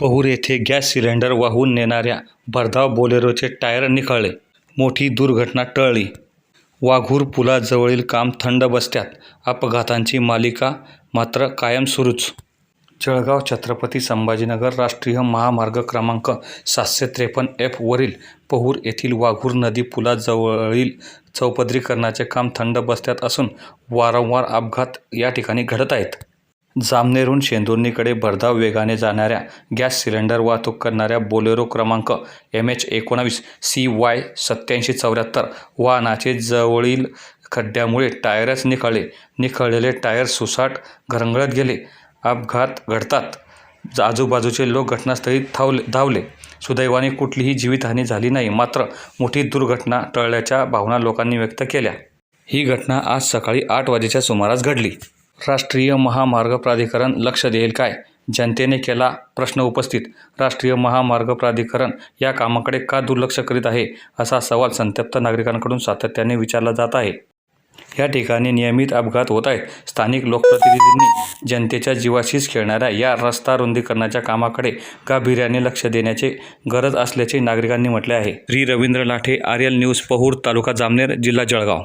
पहूर येथे gas cylinder वाहून नेणाऱ्या भरधाव बोलेरोचे टायर निखळले. मोठी दुर्घटना टळली. वाघूर पुलाजवळील काम थंड बसत्यात. अपघातांची मालिका मात्र कायम सुरूच. जळगाव छत्रपती संभाजीनगर राष्ट्रीय महामार्ग क्रमांक सातशे त्रेपन्न एफ वरील पहूर येथील वाघूर नदी पुलाजवळील चौपदरीकरणाचे काम थंड बसत्यात असून वारंवार अपघात या ठिकाणी घडत आहेत. जामनेरहून शेंदुर्णीकडे भरधाव वेगाने जाणाऱ्या गॅस सिलेंडर वाहतूक करणाऱ्या बोलेरो क्रमांक एम एच एकोणावीस सी वाय सत्याऐंशी चौऱ्याहत्तर वाहनाचे जवळील खड्ड्यामुळे टायरच निखळले. निखळलेले टायर सुसाट घरंगळत गेले. अपघात घडतात. आजूबाजूचे लोक घटनास्थळी धावले धावले. सुदैवाने कुठलीही जीवितहानी झाली नाही मात्र मोठी दुर्घटना टळल्याच्या भावना लोकांनी व्यक्त केल्या. ही घटना आज सकाळी आठ वाजेच्या सुमारास घडली. राष्ट्रीय महामार्ग प्राधिकरण लक्ष देईल काय? जनतेने केला प्रश्न उपस्थित. राष्ट्रीय महामार्ग प्राधिकरण या कामाकडे का दुर्लक्ष करीत आहे? असा सवाल संतप्त नागरिकांकडून सातत्याने विचारला जात आहे. या ठिकाणी नियमित अपघात होत आहेत. स्थानिक लोकप्रतिनिधींनी जनतेच्या जीवाशीच खेळणाऱ्या या रस्ता रुंदीकरणाच्या कामाकडे गांभीर्याने लक्ष देण्याची गरज असल्याचे नागरिकांनी म्हटले आहे. श्री रवींद्र लाठे आर्यल न्यूज पहूर तालुका जामनेर जिल्हा जळगाव.